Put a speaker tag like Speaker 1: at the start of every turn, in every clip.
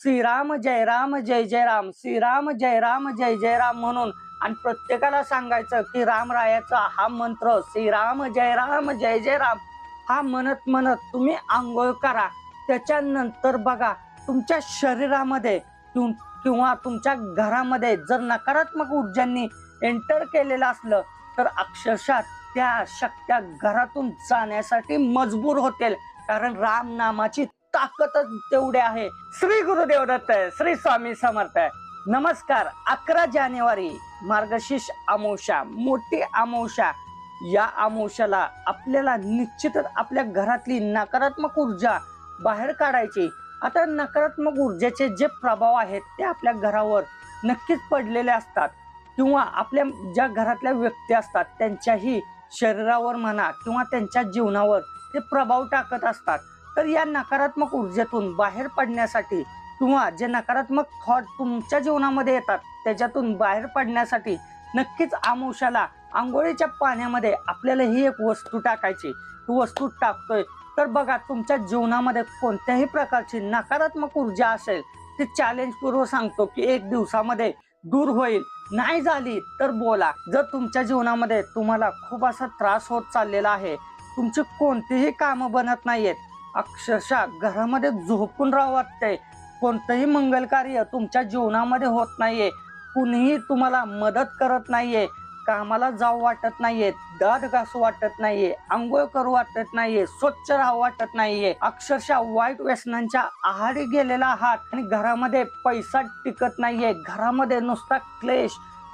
Speaker 1: श्रीराम जय राम जय जय राम. श्रीराम जय राम जय जय राम म्हणून आणि प्रत्येकाला सांगायचं की रामरायाचा हा मंत्र श्रीराम जय राम जय जय राम हा म्हणत म्हणत तुम्ही आंघोळ करा. त्याच्यानंतर बघा तुमच्या शरीरामध्ये किंवा तुमच्या घरामध्ये जर नकारात्मक ऊर्जांनी एंटर केलेलं असलं तर अक्षरशः त्या शक्त्या घरातून जाण्यासाठी मजबूर होतील. कारण राम नामाची ताकदच तेवढे आहे. श्री गुरुदेव दत्त श्री स्वामी समर्थ नमस्कार अकरा जानेवारी मार्गशीर्ष अमावस्या मोठी अमावशा या अमावस्याला आपल्याला निश्चितच आपल्या घरातली नकारात्मक ऊर्जा बाहेर काढायची. आता नकारात्मक ऊर्जेचे जे प्रभाव आहेत ते आपल्या घरावर नक्कीच पडलेले असतात. किंवा आपल्या ज्या घरातल्या व्यक्ती असतात त्यांच्याही शरीरावर म्हणा किंवा त्यांच्या जीवनावर ते प्रभाव टाकत असतात. तर या नकारात्मक ऊर्जेतून बाहेर पडण्यासाठी किंवा जे नकारात्मक थॉट तुमच्या जीवनामध्ये येतात त्याच्यातून बाहेर पडण्यासाठी नक्कीच आमोशाला आंघोळीच्या पाण्यामध्ये आपल्याला ही एक वस्तू टाकायची. ही वस्तू टाकतोय तर बघा तुमच्या जीवनामध्ये कोणत्याही प्रकारची नकारात्मक ऊर्जा असेल ती चॅलेंज पूर्व सांगतो की एक दिवसामध्ये दूर होईल. नाही झाली तर बोला. जर तुमच्या जीवनामध्ये तुम्हाला खूप असा त्रास होत चाललेला आहे तुमची कोणतीही कामं बनत नाहीयेत अक्षरशः घरामध्ये झोपून राहावं वाटतंय. कोणतंही मंगल कार्य तुमच्या जीवनामध्ये होत नाहीये. कुणीही तुम्हाला मदत करत नाहीये. कामाला जाऊ वाटत नाहीये. दात घासू वाटत नाहीये. आंघोळ करू वाटत नाहीये. स्वच्छ राहू वाटत नाहीये. अक्षरशः वाईट व्यसनांच्या आहारी गेलेला आहात आणि घरामध्ये पैसा टिकत नाहीये. घरामध्ये नुसता क्लेश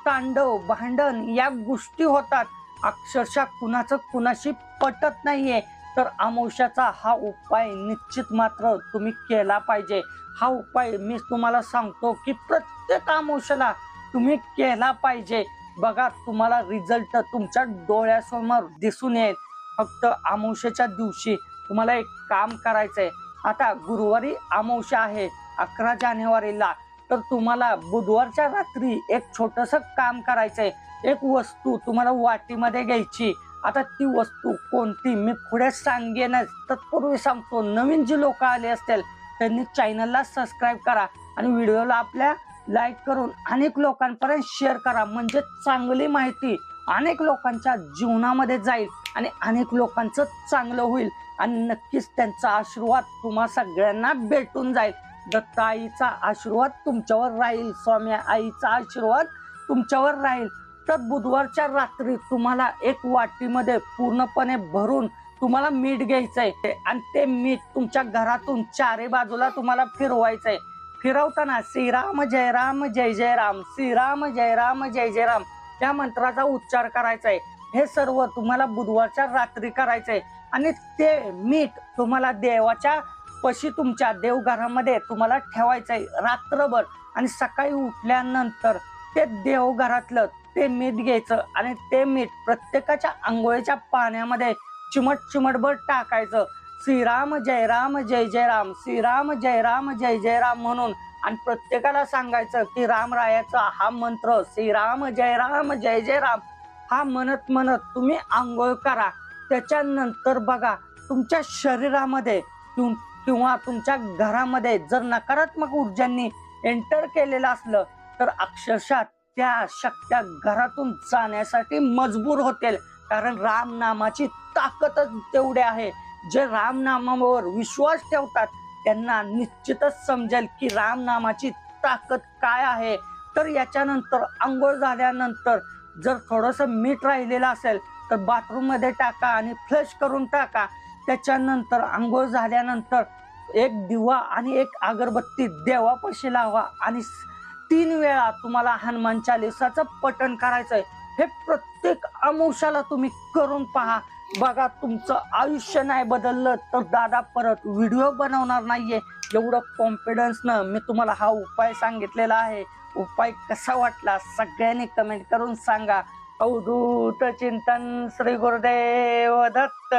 Speaker 1: तांडव भांडण या गोष्टी होतात. अक्षरशः कुणाचं कुणाशी पटत नाहीये. तर अमावश्याचा हा उपाय निश्चित मात्र तुम्ही केला पाहिजे. हा उपाय मी तुम्हाला सांगतो की प्रत्येक अमावश्याला तुम्ही केला पाहिजे. बघा तुम्हाला रिझल्ट तुमच्या डोळ्यासमोर दिसून येईल. फक्त अमावश्याच्या दिवशी तुम्हाला एक काम करायचंय. आता गुरुवारी अमावश्या आहे अकरा जानेवारीला. तर तुम्हाला बुधवारच्या रात्री एक छोटस काम करायचंय. एक वस्तू तुम्हाला वाटीमध्ये घ्यायची. आता ती वस्तू कोणती मी पुढे सांगेनच. तत्पूर्वी सांगतो नवीन जी लोक आले असतील त्यांनी चॅनलला सबस्क्राईब करा आणि व्हिडिओला आपल्या लाईक करून अनेक लोकांपर्यंत शेअर करा. म्हणजे चांगली माहिती अनेक लोकांच्या जीवनामध्ये जाईल आणि अनेक लोकांचं चांगलं होईल आणि नक्कीच त्यांचा आशीर्वाद तुम्हा सगळ्यांना भेटून जाईल. दत्त आईचा आशीर्वाद तुमच्यावर राहील स्वामी आईचा आशीर्वाद तुमच्यावर राहील. तर बुधवारच्या रात्री तुम्हाला एक वाटीमध्ये पूर्णपणे भरून तुम्हाला मीठ घ्यायचंय. आणि ते मीठ तुमच्या घरातून चारी बाजूला तुम्हाला फिरवायचंय. फिरवताना श्रीराम जय राम जय जय राम श्रीराम जय राम जय जय राम या मंत्राचा उच्चार करायचा आहे हे सर्व तुम्हाला बुधवारच्या रात्री करायचंय. आणि ते मीठ तुम्हाला देवाच्या पशी तुमच्या देवघरामध्ये तुम्हाला ठेवायचंय रात्रभर. आणि सकाळी उठल्यानंतर ते देवघरातलं ते मीठ घ्यायचं आणि ते मीठ प्रत्येकाच्या आंघोळीच्या पाण्यामध्ये चिमट चिमटभर टाकायचं. श्रीराम जय राम जय जय राम. श्रीराम जय राम जय जय राम म्हणून आणि प्रत्येकाला सांगायचं की रामरायाचा हा मंत्र श्रीराम जय राम जय जय राम हा म्हणत म्हणत तुम्ही आंघोळ करा. त्याच्यानंतर बघा तुमच्या शरीरामध्ये किंवा तुमच्या घरामध्ये जर नकारात्मक ऊर्जांनी एंटर केलेलं असलं तर अक्षरशः त्या शक्त्या घरातून जाण्यासाठी मजबूर होतील. कारण राम नामाची ताकदच तेवढी आहे. जे राम नामावर विश्वास ठेवतात त्यांना निश्चितच समजेल की राम नामाची ताकद काय आहे. तर याच्यानंतर आंघोळ झाल्यानंतर जर थोडस मीठ राहिलेलं असेल तर बाथरूममध्ये टाका आणि फ्लश करून टाका. त्याच्यानंतर आंघोळ झाल्यानंतर एक दिवा आणि एक अगरबत्ती देवापाशी लावा आणि तीन वेळा तुम्हाला हनुमान चालिसाचं पठण करायचंय. हे प्रत्येक अमुषाला तुम्ही करून पहा. बघा तुमचं आयुष्य नाही बदललं तर दादा परत व्हिडिओ बनवणार नाहीये. एवढं कॉन्फिडन्सनं मी तुम्हाला हा उपाय सांगितलेला आहे. उपाय कसा वाटला सगळ्यांनी कमेंट करून सांगा. अवधूत चिंतन श्री गुरुदेव दत्त.